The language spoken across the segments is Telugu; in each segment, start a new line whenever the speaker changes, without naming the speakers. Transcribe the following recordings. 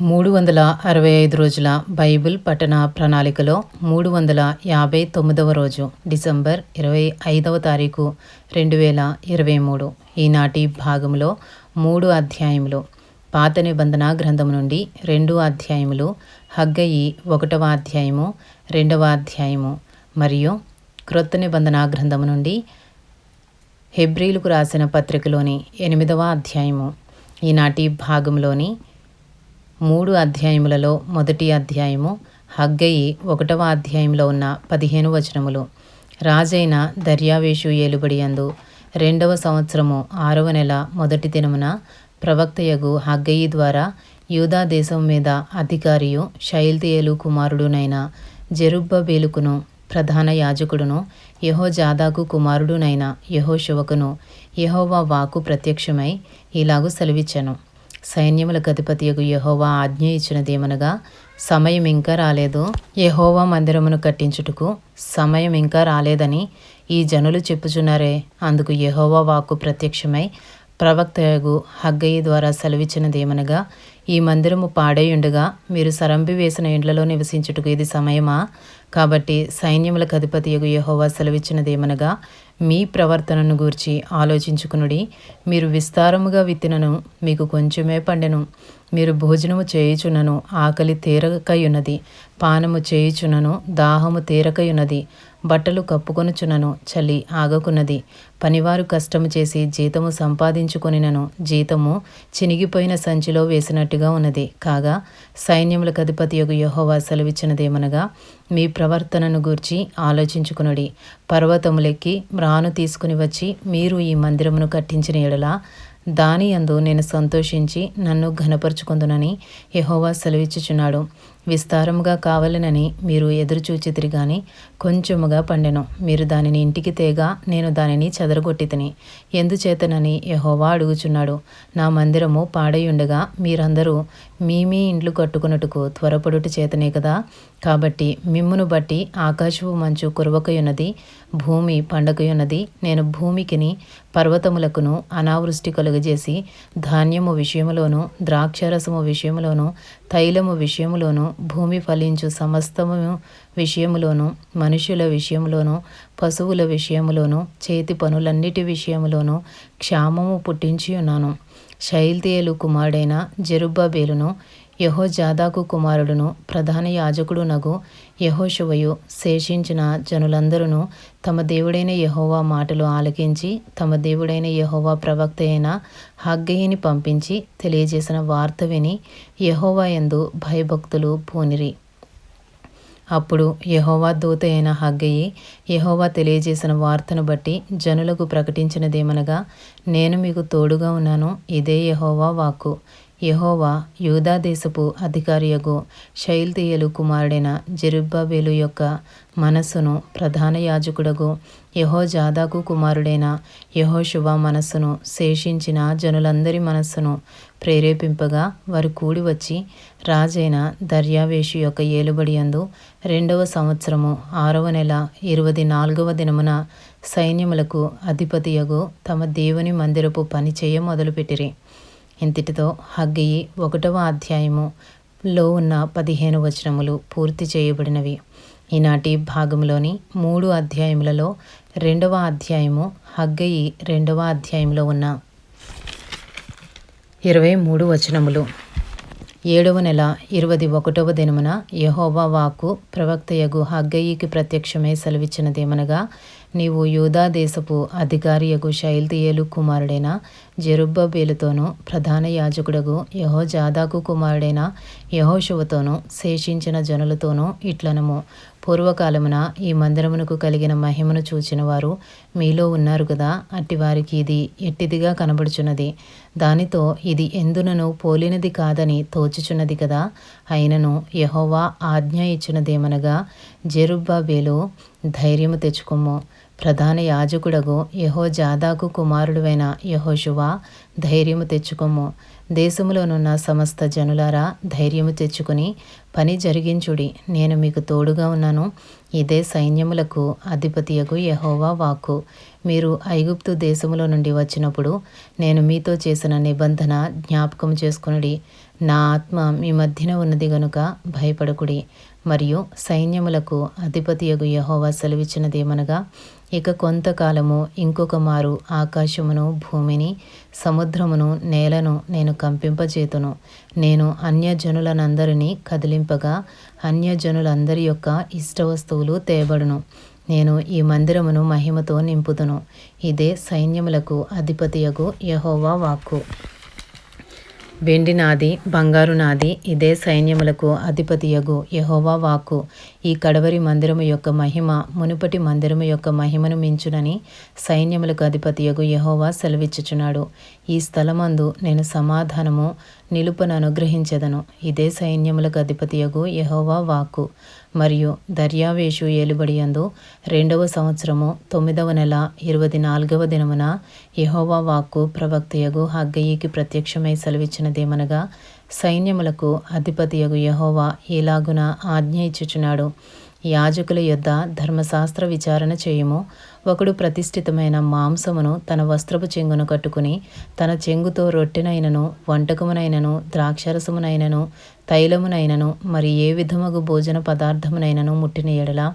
మూడు వందల అరవై ఐదు రోజుల బైబిల్ పఠన ప్రణాళికలో మూడు వందల యాభై తొమ్మిదవ రోజు డిసెంబర్ ఇరవై ఐదవ తారీఖు రెండు వేల ఇరవై మూడు. ఈనాటి భాగంలో మూడు అధ్యాయములు. పాత నిబంధన గ్రంథం నుండి రెండు అధ్యాయములు హగ్గయి ఒకటవ అధ్యాయము రెండవ అధ్యాయము మరియు క్రొత్త నిబంధన గ్రంథం నుండి హెబ్రిలకు రాసిన పత్రికలోని ఎనిమిదవ అధ్యాయము. ఈనాటి భాగంలోని మూడు అధ్యాయములలో మొదటి అధ్యాయము హగ్గయి ఒకటవ అధ్యాయంలో ఉన్న పదిహేను వచనములు. రాజైన దర్యావేషు ఏలుబడియందు రెండవ సంవత్సరము ఆరవ నెల మొదటి దినమున ప్రవక్తయగు హగ్గయి ద్వారా యూదా దేశం మీద అధికారియు శైల్తియేలు కుమారుడునైన జెరుబ్బబేలుకును ప్రధాన యాజకుడును యహోజాదాకు కుమారుడునైన యహో శివకును యహోవా వాకు ప్రత్యక్షమై ఇలాగు సెలవిచ్చాను. సైన్యములకు అధిపతియగు యహోవా ఆజ్ఞ ఇచ్చినదేమనగా సమయం ఇంకా రాలేదు. యహోవా మందిరమును కట్టించుటకు సమయం ఇంకా రాలేదని ఈ జనులు చెప్పుచున్నారే. అందుకు యహోవా వాక్కు ప్రత్యక్షమై ప్రవక్తయగు హగ్గయి ద్వారా సెలవిచ్చినదేమనగా ఈ మందిరము పాడైయుండగా మీరు సరంబి వేసిన ఇండ్లలో నివసించుటకు ఇది సమయమా? కాబట్టి సైన్యములకు అధిపతియగు యహోవా సెలవిచ్చినదేమనగా మీ ప్రవర్తనను గూర్చి ఆలోచించుకునుడి. మీరు విస్తారముగా విత్తినను మీకు కొంచెమే పండెను. మీరు భోజనము చేయుచునను ఆకలి తీరకయున్నది. పానము చేయుచునను దాహము తీరకయున్నది. బట్టలు కప్పుకొనుచునను చలి ఆగకున్నది. పనివారు కష్టము చేసి జీతము సంపాదించుకొనినను. జీతము చినిగిపోయిన సంచిలో వేసినట్టుగా ఉన్నది. కాగా సైన్యములకు అధిపతి యొక్క యహోవా సెలవిచ్చినదేమనగా మీ ప్రవర్తనను గూర్చి ఆలోచించుకునుడి. పర్వతములెక్కి మ్రాను తీసుకుని వచ్చి మీరు ఈ మందిరమును కట్టించిన ఎడలా దాని అందు నేను సంతోషించి నన్ను ఘనపరుచుకుందునని యహోవా సెలవిచ్చుచున్నాడు. విస్తారముగా కావాలనని మీరు ఎదురుచూచితిరి గాని కొంచెముగా పండెను. మీరు దానిని ఇంటికి తేగా నేను దానిని చెదరగొట్టితిని ఎందుచేతనని యహోవా అడుగుచున్నాడు. నా మందిరము పాడయుండగా మీరందరూ మీ మీ ఇండ్లు కట్టుకున్నట్టుకు త్వరపడుట చేతనే కదా? కాబట్టి మిమ్మును బట్టి ఆకాశపు మంచు కురవకయున్నది భూమి పండకయున్నది నేను భూమికిని పర్వతములకును అనావృష్టి కలుగజేసి ధాన్యము విషయములోను ద్రాక్షరసము విషయములోను తైలము విషయములోను భూమి ఫలించు సమస్తము విషయములోను మనుషుల విషయములోను పశువుల విషయములోను చేతి పనులన్నిటి విషయములోను క్షామము పుట్టించి ఉన్నాను శైల్తేలు కుమారుడైన జెరుబ్బాబేలును యహోజాదాకు కుమారుడును ప్రధాన యాజకుడు నగు యహోశువయు శేషించిన జనులందరూ తమ దేవుడైన యహోవా మాటలు ఆలకించి తమ దేవుడైన యహోవా ప్రవక్త అయిన హగ్గయిని పంపించి తెలియజేసిన వార్త విని యహోవా ఎందు భయభక్తులు పూనిరి. అప్పుడు యహోవా దూత అయిన హగ్గయి యహోవా తెలియజేసిన వార్తను బట్టి జనులకు ప్రకటించినదేమనగా నేను మీకు తోడుగా ఉన్నాను ఇదే యహోవా వాక్కు. యహోవా యూదా దేశపు అధికారియగు శైల్తీయలు కుమారుడైన జెరుబ్బాబేలు యొక్క మనస్సును ప్రధాన యాజకుడగు యహోజాదాకు కుమారుడైన యహోశువ మనస్సును శేషించిన జనులందరి మనస్సును ప్రేరేపింపగా వారు కూడి వచ్చి రాజైన దర్యావేషు యొక్క ఏలుబడి అందు రెండవ సంవత్సరము ఆరవ నెల ఇరవై నాలుగవ దినమున సైన్యములకు అధిపతియగు తమ దేవుని మందిరపు పని చేయ మొదలుపెట్టిరి. ఇంతటితో హగ్గయి ఒకటవ అధ్యాయములో ఉన్న పదిహేను వచనములు పూర్తి చేయబడినవి. ఈనాటి భాగంలోని మూడు అధ్యాయములలో రెండవ అధ్యాయము హగ్గయి రెండవ అధ్యాయంలో ఉన్న ఇరవై మూడు వచనములు. ఏడవ నెల ఇరవై ఒకటవ దినమున యహోవా వాకు ప్రవక్తయగు హగ్గయికి ప్రత్యక్షమై సెలవిచ్చినదేమనగా నీవు యూదా దేశపు అధికారియగు శైల్తియేలు కుమారుడైన జెరుబ్బబేలుతోనూ ప్రధాన యాజకుడగు యహోజాదాకు కుమారుడైన యహోశువతోనూ శేషించిన జనులతోనూ ఇట్లనము. పూర్వకాలమున ఈ మందిరమునకు కలిగిన మహిమను చూచిన వారు మీలో ఉన్నారు కదా అట్టి వారికి ఇది ఎట్టిదిగా కనబడుచున్నది. దానితో ఇది ఎందునను పోలినది కాదని తోచుచున్నది కదా అయినను యహోవా ఆజ్ఞ ఇచ్చినదేమనగా జెరుబ్బాబేలు ధైర్యము తెచ్చుకోము ప్రధాన యాజకుడగు యహో జాదాకు కుమారుడువైన యహోశువ ధైర్యము తెచ్చుకోము దేశములోనున్న సమస్త జనులారా ధైర్యము తెచ్చుకుని పని జరిగించుడి. నేను మీకు తోడుగా ఉన్నాను. ఇదే సైన్యములకు అధిపతియగు యహోవా వాక్కు. మీరు ఐగుప్తు దేశములో నుండి వచ్చినప్పుడు నేను మీతో చేసిన నిబంధన జ్ఞాపకం చేసుకునుడి. నా ఆత్మ మీ మధ్యన ఉన్నది గనుక భయపడకుడి. మరియు సైన్యములకు అధిపతియగు యహోవా సెలవిచ్చినదేమనగా ఇక కొంతకాలము ఇంకొక మారు ఆకాశమును భూమిని సముద్రమును నేలను నేను కంపింపజేతును. నేను అన్యజనులనందరినీ కదిలింపగా అన్యజనులందరి యొక్క ఇష్ట వస్తువులు తేబడును. నేను ఈ మందిరమును మహిమతో నింపుదును. ఇదే సైన్యములకు అధిపతియగు యహోవా వాక్కు. వెండి నాది బంగారు నాది ఇదే సైన్యములకు అధిపతియగు యహోవా వాక్కు. ఈ కడవరి మందిరము యొక్క మహిమ మునుపటి మందిరము యొక్క మహిమను మించునని సైన్యములకు అధిపతియగు యహోవా సెలవిచ్చుచున్నాడు. ఈ స్థలమందు నేను సమాధానము నిలుపును అనుగ్రహించదను. ఇదే సైన్యములకు అధిపతియగు యహోవా వాక్కు. మరియు దర్యావేషు ఏలుబడియందు రెండవ సంవత్సరము తొమ్మిదవ నెల ఇరవై నాలుగవ దినమున యహోవా వాక్కు ప్రవక్తయగు హగ్గయికి ప్రత్యక్షమై సెలవిచ్చినదేమనగా సైన్యములకు అధిపతియగు యహోవా ఇలాగున ఆజ్ఞ ఇచ్చుచున్నాడు. యాజకుల యొద్ద ధర్మశాస్త్ర విచారణ చేయుము. ఒకడు ప్రతిష్ఠితమైన మాంసమును తన వస్త్రపు చెంగును కట్టుకుని తన చెంగుతో రొట్టెనైనను వంటకమునైనను ద్రాక్షరసమునైనను తైలమునైనను మరి ఏ విధముగు భోజన పదార్థమునైనను ముట్టిన ఎడల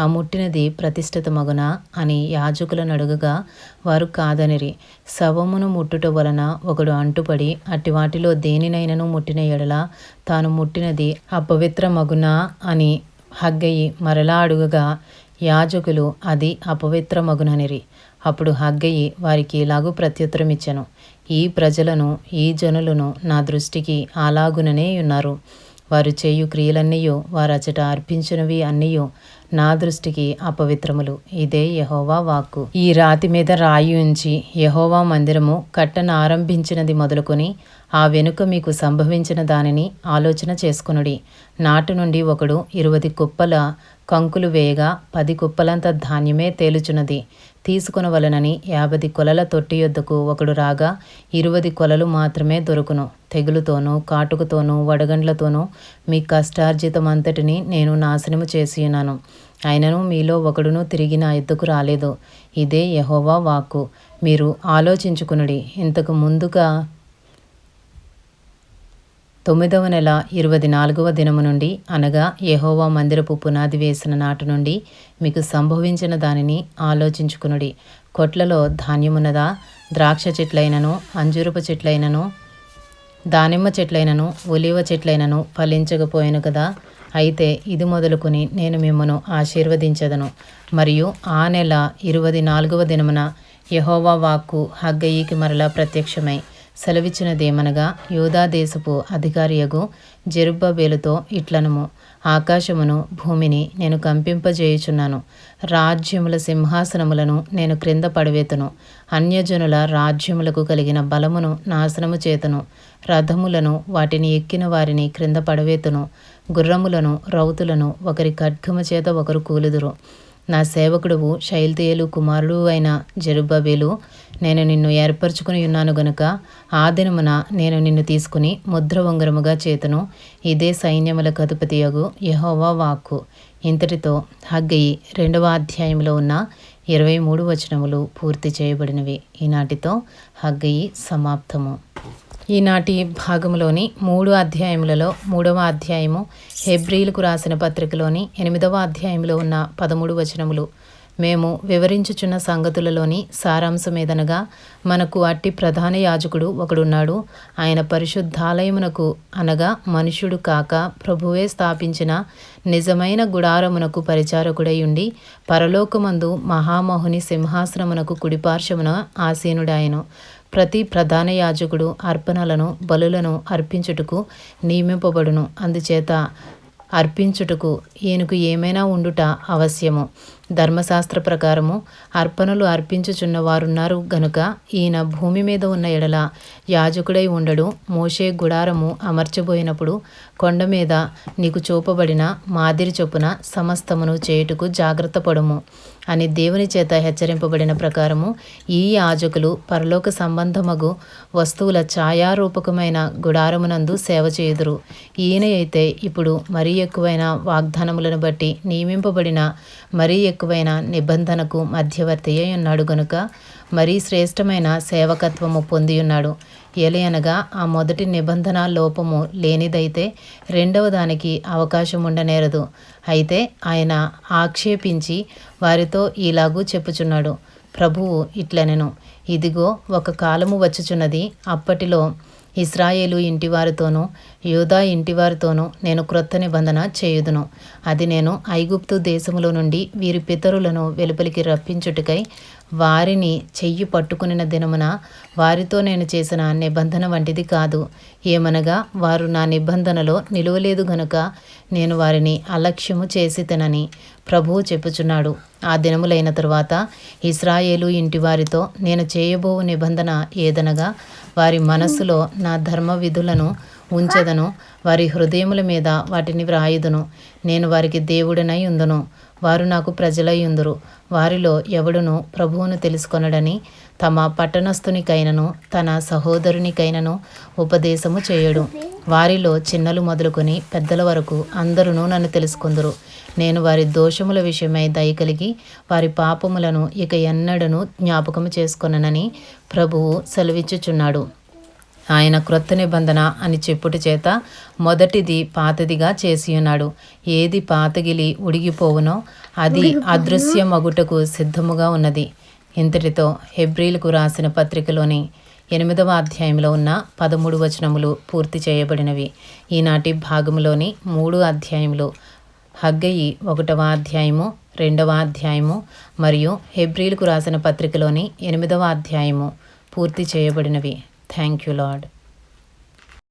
ఆ ముట్టినది ప్రతిష్ఠితమగున అని యాజకులను అడుగగా వారు కాదనిరి. శవమును ముట్టుట వలన ఒకడు అంటుపడి అట్టి వాటిలో దేనినైనను ముట్టిన ఎడల తాను ముట్టినది అపవిత్రమగునా అని హగ్గయి మరలా అడుగగా యాజకులు అది అపవిత్రమగుననిరి. అప్పుడు హగ్గయి వారికి ఇలాగూ ప్రత్యుత్తరమిచ్చెను. ఈ ప్రజలను ఈ జనులను నా దృష్టికి అలాగుననే ఉన్నారు వారు చేయు క్రియలన్నీయు వారచట అర్పించినవి అన్నీయు నా దృష్టికి అపవిత్రములు. ఇదే యహోవా వాక్కు. ఈ రాతి మీద రాయి ఉంచి యహోవా మందిరము కట్టన ఆరంభించినది మొదలుకొని ఆ వెనుక మీకు సంభవించిన దానిని ఆలోచన చేసుకునుడి. నాటు నుండి ఒకడు ఇరువది కుప్పల కంకులు వేయగా పది కుప్పలంత ధాన్యమే తేలుచున్నది. తీసుకునవలనని యాభది కొలల తొట్టి యొద్దకు ఒకడు రాగా ఇరువది కొలలు మాత్రమే దొరుకును. తెగులుతోనూ కాటుకతోనూ వడగండ్లతోనూ మీ కష్టార్జితమంతటిని నేను నాశనము చేసి ఉన్నాను అయినను మీలో ఒకడును తిరిగి నా ఎద్దుకు రాలేదు. ఇదే యహోవా వాక్కు. మీరు ఆలోచించుకునుడి. ఇంతకు ముందుగా తొమ్మిదవ నెల ఇరవై నాలుగవ దినము నుండి అనగా యహోవా మందిరపు పునాది వేసిన నాటు నుండి మీకు సంభవించిన దానిని ఆలోచించుకునుడి. కొట్లలో ధాన్యమున్నదా? ద్రాక్ష చెట్లైనను? అంజూరపు చెట్లైనను? దానిమ్మ చెట్లైనను? ఒలివ చెట్లైనను ఫలించకపోయాను కదా? అయితే ఇది మొదలుకొని నేను మిమ్మను ఆశీర్వదించదను. మరియు ఆ నెల ఇరవై నాలుగవ దినమున యహోవా వాక్కు హగ్గయ్యకి మరలా ప్రత్యక్షమై సెలవిచ్చినదేమనగా యూదాదేశపు అధికారియగు జెరుబ్బబేలుతో ఇట్లనము. ఆకాశమును భూమిని నేను కంపింపజేయుచున్నాను. రాజ్యముల సింహాసనములను నేను క్రింద పడవేతును. అన్యజనుల రాజ్యములకు కలిగిన బలమును నాశనము చేతును. రథములను వాటిని ఎక్కిన వారిని క్రింద పడవేతును. గుర్రములను రౌతులను ఒకరి ఖడ్గము చేత ఒకరు కూలుదురు. నా సేవకుడువు శైల్తేలు కుమారుడు అయిన జరుబ్బబేలు నేను నిన్ను ఏర్పరచుకుని ఉన్నాను గనుక ఆ దినమున నేను నిన్ను తీసుకుని ముద్ర ఉంగరముగా చేతును ఇదే సైన్యములకు అధిపతియగు యహోవా వాక్కు. ఇంతటితో హగ్గయి రెండవ అధ్యాయంలో ఉన్న ఇరవై మూడు వచనములు పూర్తి చేయబడినవి. ఈనాటితో హగ్గయి సమాప్తము. ఈనాటి భాగంలోని మూడు అధ్యాయములలో మూడవ అధ్యాయము హెబ్రీలకు రాసిన పత్రికలోని ఎనిమిదవ అధ్యాయంలో ఉన్న పదమూడు వచనములు. మేము వివరించుచున్న సంగతులలోని సారాంశమేదనగా మనకు అట్టి ప్రధాన యాజకుడు ఒకడున్నాడు. ఆయన పరిశుద్ధాలయమునకు అనగా మనుష్యుడు కాక ప్రభువే స్థాపించిన నిజమైన గుడారమునకు పరిచారకుడై ఉండి పరలోకమందు మహామహుని సింహాసనమునకు కుడిపార్శ్వమున ఆసీనుడాయను ప్రతి ప్రధాన యాజకుడు అర్పణలను బలులను అర్పించుటకు నియమింపబడును. అందుచేత అర్పించుటకు ఈయనకు ఏమైనా ఉండుట అవశ్యము. ధర్మశాస్త్ర ప్రకారము అర్పణలు అర్పించుచున్న వారున్నారు గనుక ఈయన భూమి మీద ఉన్న ఎడల యాజకుడై ఉండడు. మోషే గుడారము అమర్చబోయినప్పుడు కొండ మీద నీకు చూపబడిన మాదిరి చొప్పున సమస్తమును చేయుటకు జాగ్రత్త పడము అని దేవుని చేత హెచ్చరింపబడిన ప్రకారము ఈ యాజకులు పరలోక సంబంధమగు వస్తువుల ఛాయారూపకమైన గుడారమునందు సేవ చేయుదురు. ఈయన అయితే ఇప్పుడు మరీ ఎక్కువైన వాగ్దానములను బట్టి నియమింపబడిన మరీ ఎక్కువ ఎక్కువైన నిబంధనకు మధ్యవర్తి అయి ఉన్నాడు గనుక మరీ శ్రేష్టమైన సేవకత్వము పొంది ఉన్నాడు ఎలయనగా ఆ మొదటి నిబంధన లోపము లేనిదైతే రెండవ దానికి అవకాశం ఉండనేరదు అయితే ఆయన ఆక్షేపించి వారితో ఇలాగూ చెప్పుచున్నాడు ప్రభువు ఇట్లనెను. ఇదిగో ఒక కాలము వచ్చుచున్నది అప్పటిలో ఇస్రాయేలు ఇంటివారితోనూ యూదా ఇంటివారితోనూ నేను క్రొత్త నిబంధన చేయుదును. అది నేను ఐగుప్తు దేశములో నుండి వీరి పితరులను వెలుపలికి రప్పించుటకై వారిని చెయ్యి పట్టుకునిన దినమున వారితో నేను చేసిన నిబంధన వంటిది కాదు. ఏమనగా వారు నా నిబంధనలో నిలువలేదు గనుక నేను వారిని అలక్ష్యము చేసి తినని. ప్రభువు చెప్పుచున్నాడు. ఆ దినములైన తరువాత ఇస్రాయేలు ఇంటి వారితో నేను చేయబో నిబంధన ఏదనగా వారి మనస్సులో నా ధర్మ విధులను ఉంచెదను వారి హృదయముల మీద వాటిని వ్రాయుదును. నేను వారికి దేవుడనై ఉందను. వారు నాకు ప్రజలయ్యుందురు వారిలో ఎవడును ప్రభువును తెలుసుకొనడని తమ పట్టణస్థునికైనను తన సహోదరునికైనను ఉపదేశము చేయడు. వారిలో చిన్నలు మొదలుకొని పెద్దల వరకు అందరూ నన్ను తెలుసుకుందరు. నేను వారి దోషముల విషయమై దయ కలిగి వారి పాపములను ఇక ఎన్నడను జ్ఞాపకము చేసుకొననని ప్రభువు సెలవిచ్చుచున్నాడు. ఆయన క్రొత్త నిబంధన అని చెప్పుట చేత మొదటిది పాతదిగా చేసి ఉన్నాడు ఏది పాతగిలి ఉడిగిపోవునో అది అదృశ్యమగుటకు సిద్ధముగా ఉన్నది. ఇంతటితో హెబ్రిలకు రాసిన పత్రికలోని ఎనిమిదవ అధ్యాయంలో ఉన్న పదమూడు వచనములు పూర్తి చేయబడినవి. ఈనాటి భాగంలోని మూడు అధ్యాయములు హగ్గయి ఒకటవ అధ్యాయము రెండవ అధ్యాయము మరియు హెబ్రిలకు రాసిన పత్రికలోని ఎనిమిదవ అధ్యాయము పూర్తి చేయబడినవి. Thank you, Lord.